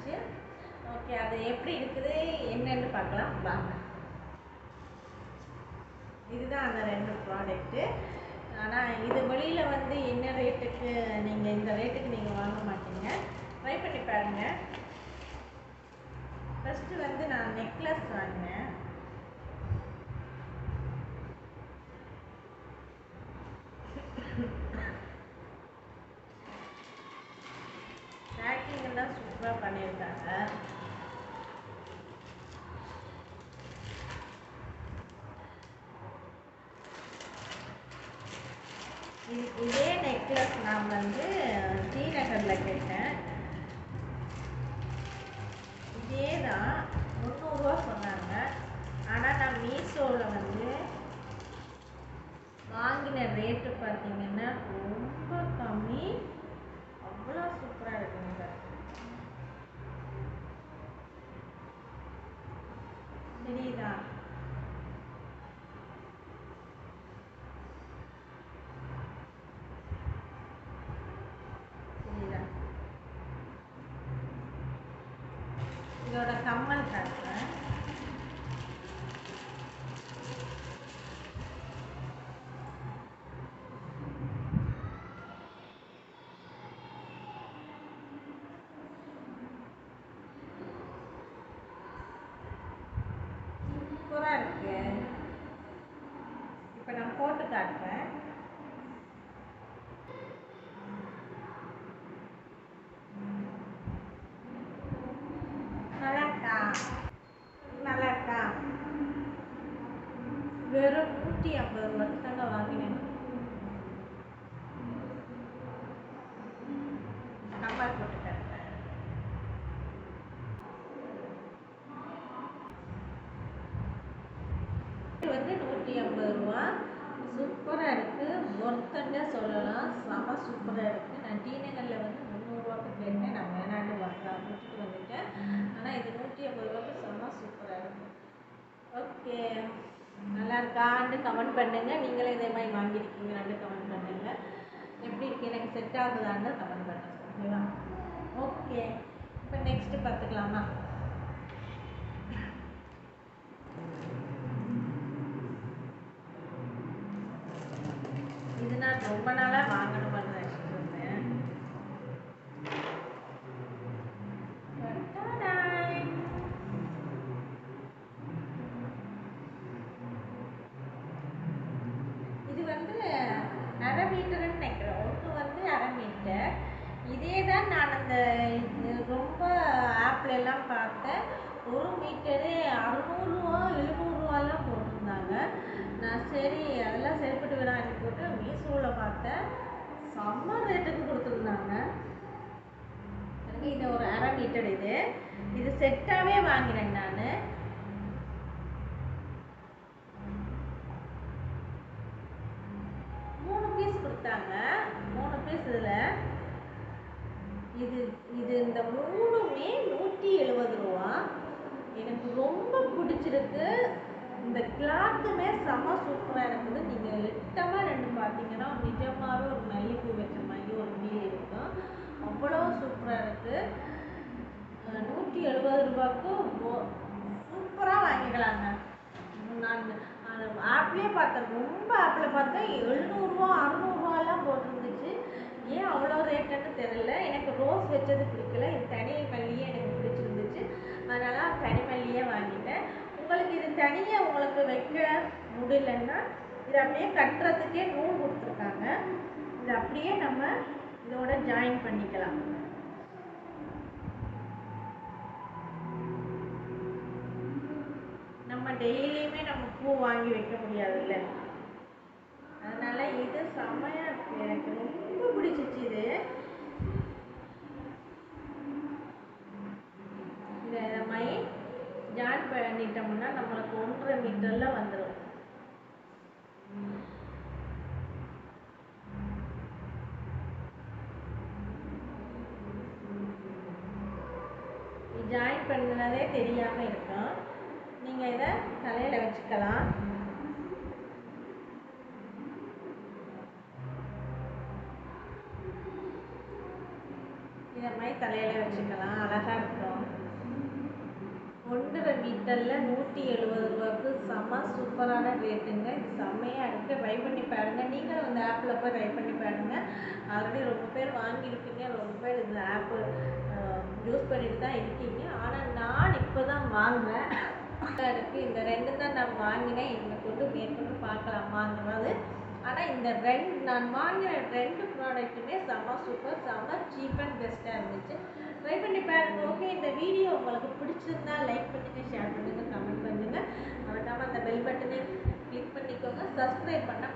வந்துருச்சு ஓகே அது எப்படி இருக்குது என்னென்னு பார்க்கலாம். வாங்க. இதுதான் அந்த ரெண்டு ப்ராடக்ட்டு ஆனால் இது வெளியில் வந்து என்ன ரேட்டுக்கு நீங்கள் இந்த ரேட்டுக்கு நீங்கள் வாங்க மாட்டீங்க. ட்ரை பண்ணி பாருங்கள் ஃபஸ்ட்டு வந்து நான் நெக்லஸ் வாங்கினேன். பேக்கிங் எல்லாம் சூப்பராக பண்ணியிருக்காங்க. இதே நெக்லஸ் நான் வந்து ஸ்ரீநகரில் கேட்டேன் இதே தான் முந்நூறுரூவா சொன்னாங்க ஆனால் நான் மீஷோவில் வந்து வாங்கின ரேட்டு பார்த்தீங்கன்னா ரொம்ப கம்மி அவ்வளோ சூப்பராக இருக்குங்க பாருங்க. தெரியுதா தெரியுதா இதோட கம்மல் வெறும் நூற்றி ஐம்பது ரூபாய்க்கு தாங்க வாங்கினேன். கம்மல் போட்டுட்டேன் இது வந்து நூற்றி ஐம்பது ரூபா. சூப்பராக இருக்குது ஒர்த்தன்னே சொல்லலாம். செம சூப்பராக இருக்குது நான் டி வந்து முந்நூறுரூவாக்கு கேட்டேன் நான் வேணாண்டு வரல விட்டுட்டு வந்துட்டேன் ஆனால் இது நூற்றி ஐம்பது ரூபாய்க்கு செம சூப்பராக இருக்குது ஓகே நல்லா இருக்கான்னு கமெண்ட் பண்ணுங்க. நீங்களே இதே மாதிரி வாங்கியிருக்கீங்களான்னு கமெண்ட் பண்ணுங்கள் எப்படி இருக்கு? எனக்கு செட் ஆகுதான்னு கமெண்ட் பண்ணுங்க. ஓகேவா? ஓகே. இப்போ நெக்ஸ்ட்டு பார்த்துக்கலாமா? இது நான் ரொம்ப நாளாக வாங்கணும் நினச்சிட்டு இருந்தேன் Ta-da! இது வந்து அரை மீட்டர்னு நினைக்கிறேன் ஒன்று வந்து அரை மீட்டர் இதே தான் நான் அந்த ரொம்ப ஆப்பில் எல்லாம் பார்த்தேன். ஒரு மீட்டரு அறுநூறுவா எழுநூறுவாலாம் போட்டிருந்தாங்க. நான் சரி அதெல்லாம் சரிப்பட்டு விடாது போட்டு மீஷோவில் பார்த்தேன். செம்ம ரேட்டுக்கு கொடுத்துருந்தாங்க. இது ஒரு அரை மீட்டர் இது. இது செட்டாகவே வாங்கினேன் நான். இது இது இந்த மூணுமே நூற்றி எழுபது ரூபா. எனக்கு ரொம்ப பிடிச்சிருக்கு. இந்த கிளாத்துமே செம சூப்பராக இருக்குது. நீங்கள் லிட்டமாக ரெண்டு பார்த்தீங்கன்னா நிஜமாகவே ஒரு மல்லிப்பூ வச்ச மாதிரி ஒரு ஃபீல் இருக்கும். அவ்வளோ சூப்பராக இருக்குது நூற்றி எழுபது ரூபாய்க்கு சூப்பராக வாங்கிக்கலாங்க. நான் ஆப்லேயே பார்த்தேன். ரொம்ப ஆப்பில் பார்த்தேன். எழுநூறுவா அறநூறுவாலாம் போட்டிருந்துச்சு. ஏன் அவ்வளோ ரேட்டுன்னு தெரியல. எனக்கு ரோஸ் வச்சது பிடிக்கல. இது தனி மல்லியே எனக்கு பிடிச்சிருந்துச்சு. அதனால் தனி மல்லியே வாங்கிட்டேன். உங்களுக்கு இது தனியாக உங்களுக்கு வைக்க முடியலன்னா இது அப்படியே கட்டுறதுக்கே நூல் கொடுத்துருக்காங்க. இது அப்படியே நம்ம இதோட ஜாயின் பண்ணிக்கலாம். நம்ம டெய்லியுமே நம்ம பூ வாங்கி வைக்க முடியாதுல்ல. அதனால இது செம்மையா எனக்கு ரொம்ப பிடிச்சிச்சு இது இதை இந்த மாதிரி ஜாயின் பண்ணிட்டோம்னா நம்மளுக்கு ஒன்றரை மீட்டர்ல வந்துடும் ஜாயின் பண்ணதே தெரியாம இருக்கும் நீங்க இதை தலையில வச்சுக்கலாம். இதை மாதிரி தலையில வச்சுக்கலாம். அழகா இருக்கும். ஹாஸ்பிட்டலில் நூற்றி எழுபது ரூபாய்க்கு செம்ம சூப்பரான ரேட்டுங்க இது செம்மையாக இருக்குது ட்ரை பண்ணி பாருங்கள் நீங்களும் இந்த ஆப்பில் போய் ட்ரை பண்ணி பாருங்கள் ஆல்ரெடி ரொம்ப பேர் வாங்கியிருப்பீங்க. ரொம்ப பேர் இந்த ஆப்பு யூஸ் பண்ணிட்டு தான் இருக்கீங்க. ஆனால் நான் இப்போ தான் வாங்கினேன் இருக்குது இந்த ரெண்டு தான் நான் வாங்கினேன். இதை கொண்டு மேற்கொண்டு பார்க்கலாமாங்கிறது ஆனால் இந்த ரெண்டு நான் வாங்கின ரெண்டு ப்ராடக்ட்டுமே செம்ம சூப்பர் செம்ம சீப் அண்ட் பெஸ்ட்டாக இருந்துச்சு. ட்ரை பண்ணி பாருங்கள் ஓகே இந்த வீடியோ உங்களுக்கு பிடிச்சிருந்தா participate,